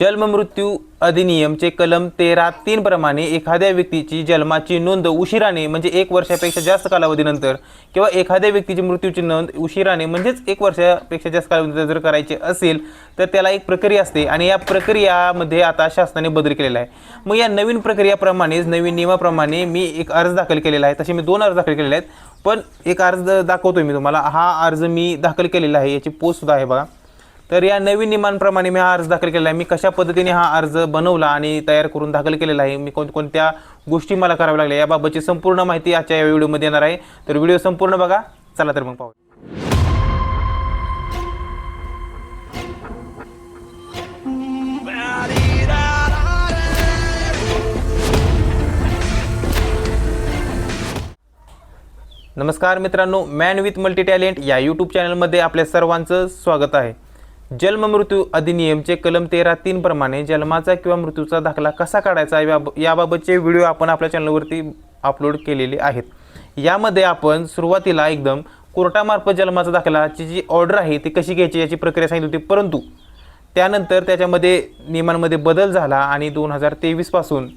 जन्ममृत्यू अधिनियमचे कलम तेरा तीन प्रमाणे एखाद्या व्यक्तीची जन्माची नोंद उशिराने म्हणजे एक वर्षापेक्षा जास्त कालावधीनंतर किंवा एखाद्या व्यक्तीची मृत्यूची नोंद उशिराने म्हणजेच एक वर्षापेक्षा जास्त कालावधीनंतर जर करायची असेल तर त्याला एक प्रक्रिया असते आणि या प्रक्रियामध्ये आता शासनाने बदल केलेला आहे. मग या नवीन प्रक्रियाप्रमाणेच नवीन नियमाप्रमाणे मी एक अर्ज दाखल केलेला आहे. तसे मी दोन अर्ज दाखल केलेले आहेत. पण एक अर्ज दाखवतोय मी तुम्हाला. हा अर्ज मी दाखल केलेला आहे. याची पोस्टसुद्धा आहे बघा. तर या नवीन नियमांप्रमाणे मी हा अर्ज दाखल केलेला आहे. मी कशा पद्धतीने हा अर्ज बनवला आणि तयार करून दाखल केलेला आहे मी कोणकोणत्या गोष्टी मला कराव्या लागल्या याबाबतची संपूर्ण माहिती आजच्या या व्हिडिओमध्ये येणार आहे. तर व्हिडिओ संपूर्ण बघा. चला तर मग पाहू नमस्कार मित्रांनो मॅन विथ मल्टी टॅलेंट या यूट्यूब चॅनलमध्ये आपल्या सर्वांचं स्वागत आहे. जन्म मृत्यू अधिनियमचे कलम तेरा तीन प्रमाणे जन्माचा किंवा मृत्यूचा दाखला कसा काढायचा याबाब- याबाबतचे व्हिडिओ आपण आपल्या चॅनलवरती अपलोड केलेले आहेत. यामध्ये आपण सुरुवातीला एकदम कोर्टामार्फत जन्माचा दाखलाची जी ऑर्डर आहे ती कशी घ्यायची याची प्रक्रिया सांगितली होती. परंतु त्यानंतर त्याच्यामध्ये नियमांमध्ये बदल झाला आणि दोन हजार तेवीसपासून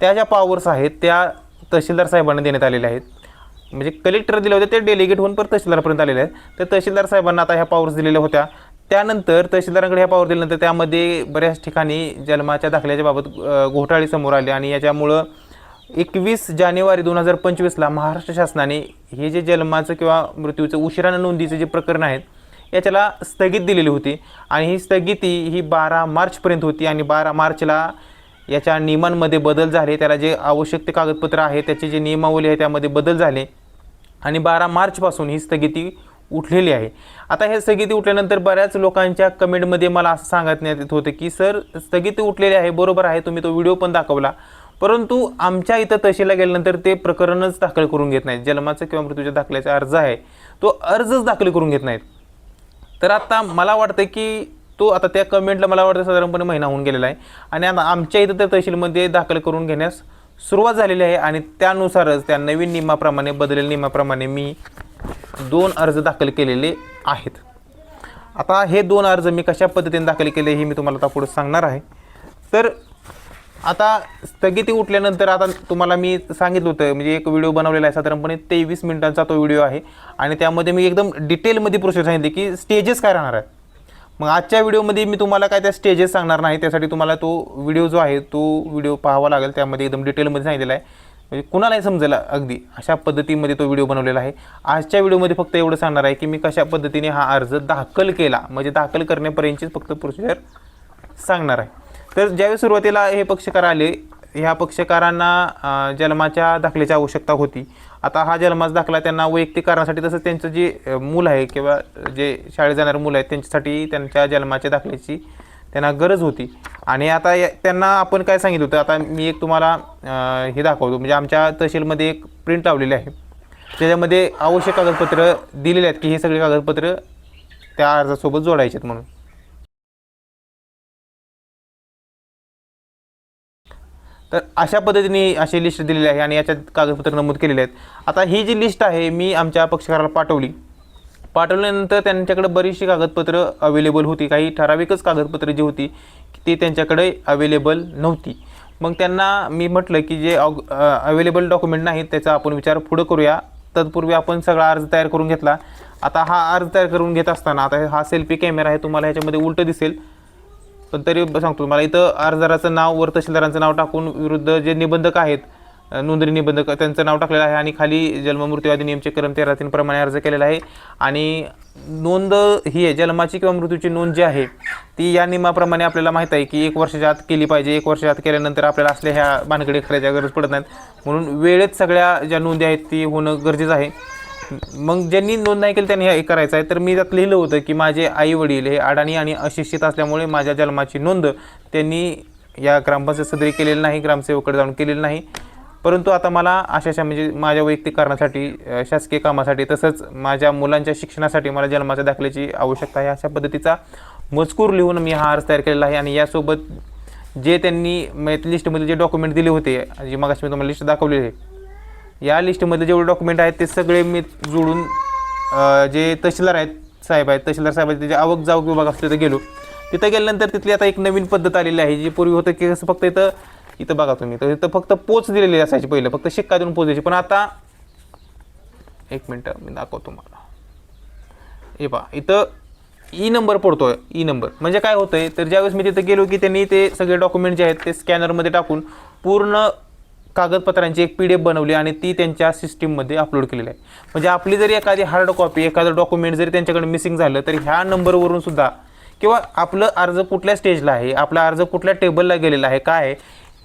त्या ज्या पॉवर्स आहेत त्या तहसीलदार साहेबांना देण्यात आलेल्या आहेत. म्हणजे कलेक्टर दिले होते ते डेलिगेट होऊन पर तहसीलदारपर्यंत आलेले आहेत. तर तहसीलदार साहेबांना आता ह्या पॉवर्स दिलेल्या होत्या. त्यानंतर तहसीलदारांकडे ह्या पावर दिल्यानंतर त्यामध्ये बऱ्याच ठिकाणी जन्माच्या दाखल्याच्या बाबत घोटाळे समोर आले आणि याच्यामुळं एकवीस जानेवारी दोन हजार पंचवीसला महाराष्ट्र शासनाने हे जे जन्माचं किंवा मृत्यूचं उशिरानं नोंदीचं जे प्रकरण आहेत याच्याला स्थगित दिलेली होती. आणि ही स्थगिती ही बारा मार्चपर्यंत होती आणि बारा मार्चला याच्या नियमांमध्ये बदल झाले. त्याला जे आवश्यक ते कागदपत्र आहे त्याचे जे नियमावली आहे त्यामध्ये बदल झाले. आणि बारा मार्चपासून ही स्थगिती उठलेली आहे. आता हे स्थगिती उठल्यानंतर बऱ्याच लोकांच्या कमेंटमध्ये मला असं सांगण्यात येत होतं की सर स्थगिती उठलेली आहे बरोबर आहे तुम्ही तो व्हिडिओ पण दाखवला. परंतु आमच्या इथं तहसीलला गेल्यानंतर ते प्रकरणच दाखल करून घेत नाहीत. जन्माचं किंवा मृत्यूच्या दाखल्याचा अर्ज आहे तो अर्जच दाखल करून घेत नाहीत. तर आता मला वाटतं की तो आता त्या कमेंटला मला वाटतं साधारणपणे महिना होऊन गेलेला आहे. आणि आता आमच्या इथं तर तहसीलमध्ये दाखल करून घेण्यास सुरुवात झालेली आहे आणि त्यानुसारच त्या नवीन नियमाप्रमाणे बदलेल्या नियमाप्रमाणे मी दोन अर्ज दाखल केलेले आहेत. आता हे दोन अर्ज मी कशा पद्धतीने दाखल केले हे मी तुम्हाला आता पुढे सांगणार आहे. तर आता स्थगिती उठल्यानंतर आता तुम्हाला मी सांगितलं होतं म्हणजे एक व्हिडिओ बनवलेला आहे साधारणपणे तेवीस मिनिटांचा तो व्हिडिओ आहे. आणि त्यामध्ये मी एकदम डिटेलमध्ये प्रोसेस सांगितली की स्टेजेस काय राहणार आहेत. मग आजच्या व्हिडिओमध्ये मी तुम्हाला काय त्या स्टेजेस सांगणार नाही त्यासाठी तुम्हाला तो व्हिडिओ जो आहे तो व्हिडिओ पाहावा लागेल त्यामध्ये एकदम डिटेलमध्ये सांगितलेला आहे. म्हणजे कुणालाही समजेल अगदी. अशा पद्धतीमध्ये तो व्हिडिओ बनवलेला आहे. आजच्या व्हिडिओमध्ये फक्त एवढं सांगणार आहे की मी कशा पद्धतीने हा अर्ज दाखल केला. म्हणजे दाखल करण्यापर्यंतचीच फक्त प्रोसिजर सांगणार आहे. तर ज्यावेळी सुरुवातीला हे पक्षकार आले ह्या पक्षकारांना जन्माच्या दाखल्याची आवश्यकता होती. आता हा जन्माचा दाखला त्यांना वैयक्तिक कारणासाठी तसंच त्यांचं जे मूल आहे किंवा जे शाळेत जाणारं मुलं आहेत त्यांच्यासाठी त्यांच्या जन्माच्या दाखल्याची त्यांना गरज होती. आणि आता त्यांना आपण काय सांगितलं होतं आता मी एक तुम्हाला हे दाखवतो. म्हणजे आमच्या तहसीलमध्ये एक प्रिंट लावलेली आहे. त्याच्यामध्ये आवश्यक कागदपत्र दिलेले आहेत की हे सगळे कागदपत्र त्या अर्जासोबत जोडायचे आहेत म्हणून. तर अशा पद्धतीने अशी लिस्ट दिलेली आहे आणि याच्यात कागदपत्र नमूद केलेले आहेत. आता ही जी लिस्ट आहे मी आमच्या पक्षकाराला पाठवली. पाठवल्यानंतर त्यांच्याकडे बरीचशी कागदपत्रं अवेलेबल होती. काही ठराविकच कागदपत्रं जी होती ती त्यांच्याकडे अवेलेबल नव्हती. मग त्यांना मी म्हटलं की जे अवेलेबल डॉक्युमेंट नाहीत त्याचा आपण विचार पुढं करूया. तत्पूर्वी आपण सगळा अर्ज तयार करून घेतला. आता हा अर्ज तयार करून घेत असताना आता हा सेल्फी कॅमेरा आहे तुम्हाला ह्याच्यामध्ये उलटं दिसेल. पण तरी सांगतो तुम्हाला इथं अर्जदाराचं नाव वर तहसीलदारांचं नाव टाकून विरुद्ध जे निबंधक आहेत नोंदणी निबंधक त्यांचं नाव टाकलेलं आहे आणि खाली जन्ममृत्यू अधिनियमचे क्रम तेरा तीन प्रमाणे अर्ज केलेला आहे. आणि नोंद ही आहे जन्माची किंवा मृत्यूची नोंद जी आहे ती या नियमाप्रमाणे आपल्याला माहीत आहे की एक वर्षाच्या आत केली पाहिजे एक वर्षाच्या आत केल्यानंतर आपल्याला असल्या ह्या भानगडी करायच्या गरज पडत नाहीत. म्हणून वेळेत सगळ्या ज्या नोंदी आहेत ती होणं गरजेचं आहे. मग ज्यांनी नोंद नाही केली त्यांनी हे करायचं आहे. तर मी त्यात लिहिलं होतं की माझे आई वडील हे अडाणी आणि अशिक्षित असल्यामुळे माझ्या जन्माची नोंद त्यांनी या ग्रामपंचायत सदरी केलेली नाही ग्रामसेवकडे जाऊन केलेली नाही. परंतु आता मला अशाशा म्हणजे माझ्या वैयक्तिक कारणासाठी शासकीय कामासाठी तसंच माझ्या मुलांच्या शिक्षणासाठी मला जन्माच्या दाखल्याची आवश्यकता आहे. अशा पद्धतीचा मजकूर लिहून मी हा अर्ज तयार केलेला आहे आणि यासोबत जे त्यांनी म्हणजे लिस्टमध्ये जे डॉक्युमेंट दिले होते जी मग मी तुम्हाला लिस्ट दाखवलेली आहे या लिस्टमधले जेवढे डॉक्युमेंट आहेत ते सगळे मी जोडून जे तहसीलदार आहेत साहेब आहेत तहसीलदार साहेब आहेत त्याचे आवक जावक विभाग असले तिथे गेलो तिथं गेल्यानंतर तिथली आता एक नवीन पद्धत आलेली आहे जी पूर्वी होतं की कसं फक्त इथं इथं बघा तुम्ही. तर इथं फक्त पोच दिलेली असायची पहिलं. फक्त शिक्का देऊन पोच द्यायची पण आता एक मिनटं मी दाखवतो तुम्हाला. हे पहा इथं e ई नंबर पडतोय. E ई नंबर म्हणजे काय होतंय तर ज्यावेळेस मी तिथं गेलो की त्यांनी ते सगळे डॉक्युमेंट जे आहेत ते स्कॅनरमध्ये टाकून पूर्ण कागदपत्रांची एक पी डी एफ बनवली आणि ती त्यांच्या सिस्टीममध्ये अपलोड केलेली आहे. म्हणजे आपली जरी एखादी हार्ड कॉपी एखादं डॉक्युमेंट जरी त्यांच्याकडे मिसिंग झालं तर ह्या नंबरवरून सुद्धा किंवा आपलं अर्ज कुठल्या स्टेजला आहे आपला अर्ज कुठल्या टेबलला गेलेला आहे काय आहे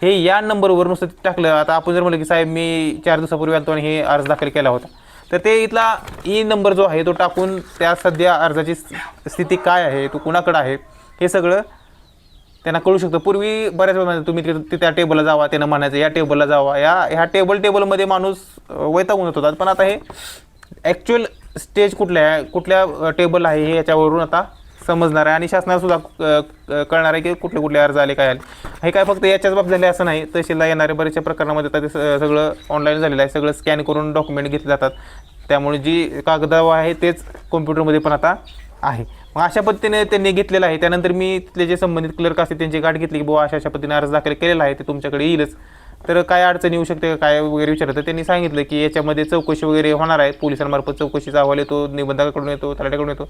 हे या नंबरवर नुसतं टाकलं. आता आपण जर म्हणलं की साहेब मी चार दिवसापूर्वी आलतो आणि हे अर्ज दाखल केला होता. तर ते इथला ई नंबर जो आहे तो टाकून त्या सध्या अर्जाची स्थिती काय आहे तो कुणाकडं आहे हे सगळं त्यांना कळू शकतं. पूर्वी बऱ्याच वेळा तुम्ही तिथे त्या टेबलला जावा त्यांना म्हणायचं या टेबलला जावा. या ह्या टेबल टेबलमध्ये माणूस वैतागून होत होता. पण आता हे ॲक्च्युअल स्टेज कुठल्या आहे कुठल्या टेबल आहे हे याच्यावरून आता समजणार आहे. आणि शासनाला सुद्धा क- कळणार आहे की कुठले कुठले अर्ज आले काय आले. हे काय फक्त याच्याच बाबत झाले असं नाही. तहसीलला येणारे बऱ्याचशा प्रकरणामध्ये आता ते स- सगळं ऑनलाईन झालेलं आहे. सगळं स्कॅन करून डॉक्युमेंट घेतले जातात. त्यामुळे जी कागदाव आहे तेच कॉम्प्युटरमध्ये पण आता आहे. मग अशा पद्धतीने त्यांनी घेतलेलं आहे. त्यानंतर मी तिथले जे संबंधित क्लर्क असतील त्यांची गाठ घेतली की बुवा अशा अशा पद्धतीने अर्ज दाखल केलेला आहे. ते तुमच्याकडे येईलच. तर काय अडचण येऊ शकते काय वगैरे विचारलं तर त्यांनी सांगितलं की याच्यामध्ये चौकशी वगैरे होणार आहे. पोलिसांमार्फत चौकशीचा अहवाल येतो निबंधकाकडून येतो तलाट्याकडून येतो.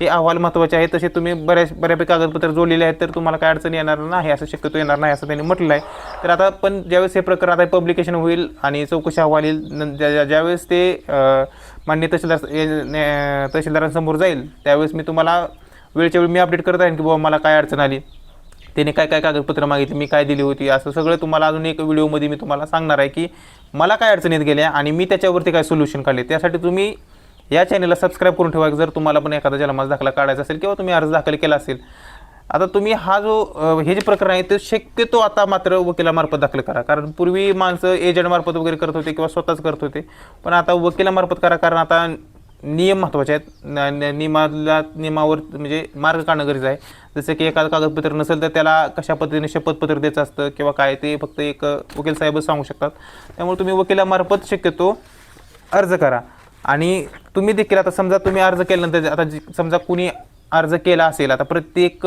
हे अहवाल महत्त्वाचे आहे तसे तुम्ही बऱ्याच बऱ्यापैकी कागदपत्र जोडलेले आहेत तर तुम्हाला काय अडचण येणार नाही असं शक्यतो येणार नाही असं त्यांनी म्हटलं आहे तर आता पण ज्यावेळेस हे प्रकरण आता पब्लिकेशन होईल आणि चौकशी अहवाल येईल ज्या- ज्या- ज्यावेळेस ते मान्य तहसीलदार तहसीलदारांसमोर जाईल त्यावेळेस मी तुम्हाला वेळच्या वेळी मी अपडेट करत आहे की बाबा मला काय अडचण आली. त्याने काय काय कागदपत्र मागितली मी काय दिली होती असं सगळं तुम्हाला अजून एक व्हिडिओमध्ये मी तुम्हाला सांगणार आहे की मला काय अडचणीत गेल्या आणि मी त्याच्यावरती काय सोल्युशन काढले. त्यासाठी तुम्ही या चॅनलला सबस्क्राईब करून ठेवा. जर तुम्हाला पण एखादा जलमाज दाखला काढायचा असेल किंवा तुम्ही अर्ज दाखल केला असेल आता तुम्ही हा जो हे जे प्रकरण आहे ते शक्यतो आता मात्र वकिलामार्फत दाखल करा. कारण पूर्वी माणसं एजंटमार्फत वगैरे करत होते किंवा स्वतःच करत होते. पण आता वकिलामार्फत करा कारण आता नियम महत्त्वाचे आहेत. न- नियमाला नियमावर म्हणजे मार्ग काढणं गरजेचं आहे. जसं की एखादं कागदपत्र नसेल तर त्याला कशा पद्धतीने शपथपत्र द्यायचं असतं किंवा काय ते फक्त एक वकील साहेबच सांगू शकतात. त्यामुळे तुम्ही वकिलामार्फत शक्यतो अर्ज करा. आणि तुम्ही देखील आता समजा तुम्ही अर्ज केल्यानंतर आता जी- समजा कुणी अर्ज केला असेल आता प्रत्येक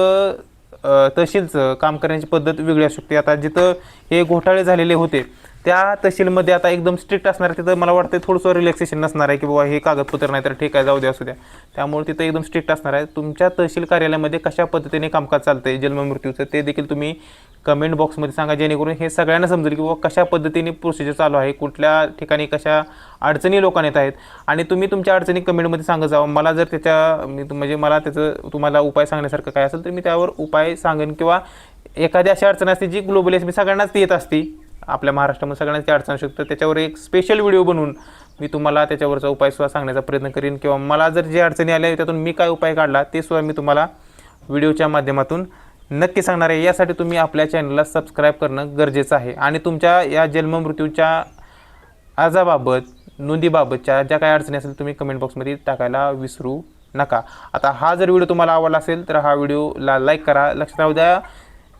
तहसीलचं काम करण्याची पद्धत वेगळी असू शकते. आता जिथं हे घोटाळे झालेले होते त्या तहसीलमध्ये आता एकदम स्ट्रिक्ट असणार आहे. तिथं मला वाटतं थोडंसं रिलॅक्सेशन नसणार आहे की बाबा हे कागदपत्र नाही तर ठीक आहे जाऊ द्या असू द्या. त्यामुळे तिथं एकदम स्ट्रिक्ट असणार आहे. तुमच्या तहसील कार्यालयामध्ये कशा पद्धतीने कामकाज चालतं आहे जन्ममृत्यूचं ते देखील तुम्ही कमेंट बॉक्समध्ये सांगा जेणेकरून हे सगळ्यांना समजेल की बाबा कशा पद्धतीने प्रोसिजर चालू आहे कुठल्या ठिकाणी कशा अडचणी लोकांना येत आहेत. आणि तुम्ही तुमच्या अडचणी कमेंटमध्ये सांगत जावं. मला जर त्याच्या म्हणजे मला त्याचं तुम्हाला उपाय सांगण्यासारखं काय असेल तर मी त्यावर उपाय सांगेन किंवा एखादी अशी अडचण असते जी ग्लोबली मी सगळ्यांनाच ती येत असती. आपल्या महाराष्ट्रामध्ये सगळ्यांची अडचण असू शकतं त्याच्यावर एक स्पेशल व्हिडिओ बनवून मी तुम्हाला त्याच्यावरचा उपाय सुद्धा सांगण्याचा प्रयत्न करीन. किंवा मला जर जे अडचणी आल्या त्यातून मी काय उपाय काढला ते सुद्धा मी तुम्हाला व्हिडिओच्या माध्यमातून नक्की सांगणार आहे. यासाठी तुम्ही आपल्या चॅनलला सबस्क्राईब करणं गरजेचं आहे. आणि तुमच्या या जन्ममृत्यूच्या अर्जाबाबत नोंदीबाबतच्या ज्या काही अडचणी असेल तुम्ही कमेंट बॉक्समध्ये टाकायला विसरू नका. आता हा जर व्हिडिओ तुम्हाला आवडला असेल तर हा व्हिडिओला लाईक करा. लक्षात राहू द्या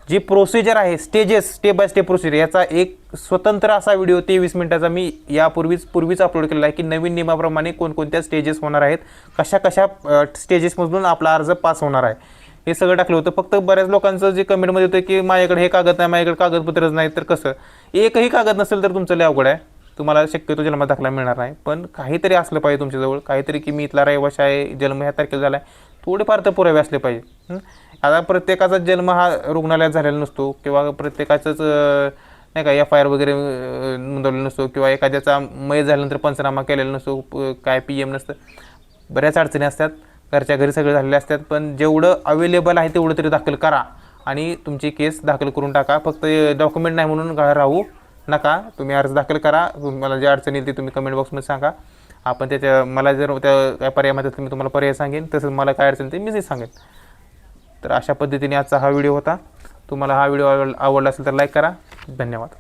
जी प्रोसिजर आहे stages step by step procedure याचा एक स्वतंत्र असा व्हिडिओ तेवीस मिनिटाचा मी यापूर्वीच पूर्वीच अपलोड केलेला आहे की नवीन नियमाप्रमाणे कोणकोणत्या स्टेजेस होणार आहेत कशा कशा स्टेजेसमधून आपला अर्ज पास होणार आहे. हे सगळं टाकलं होतं. फक्त बऱ्याच लोकांचं जे कमेंटमध्ये होतं की माझ्याकडे हे कागद नाही माझ्याकडे कागदपत्रच नाही तर कसं? एकही कागद नसेल तर तुमचं लय अवघड आहे. तुम्हाला शक्यतो जन्म दाखला मिळणार नाही. पण काहीतरी असलं पाहिजे तुमच्याजवळ. काहीतरी की मी इथला रहिवाशी आहे जन्म ह्या तारखेला झाला आहे थोडेफार तर पुरावे असले पाहिजे. आता प्रत्येकाचा जन्म हा रुग्णालयात झालेला नसतो किंवा प्रत्येकाचंच नाही का एफ आय आर वगैरे नोंदवलेला नसतो किंवा एखाद्याचा मय झाल्यानंतर पंचनामा केलेला नसतो काय पी एम नसतं. बऱ्याच अडचणी असतात. घरच्या घरी सगळे झालेले असतात. पण जेवढं अवेलेबल आहे तेवढं तरी दाखल करा आणि तुमची केस दाखल करून टाका. फक्त डॉक्युमेंट नाही म्हणून राहू नका. तुम्ही अर्ज दाखल करा. तुम्हाला जे अडचणी येईल ती तुम्ही कमेंट बॉक्समध्ये सांगा. आपण त्याच्या मला जर त्या काय पर्याय माहिती असेल तर मी तुम्हाला पर्याय सांगेन तसंच मला काय अडचण ते मीच सांगेन. तर अशा पद्धतीने आजचा हा व्हिडिओ होता. तुम्हाला हा व्हिडिओ आवडला असेल तर लाईक करा. धन्यवाद.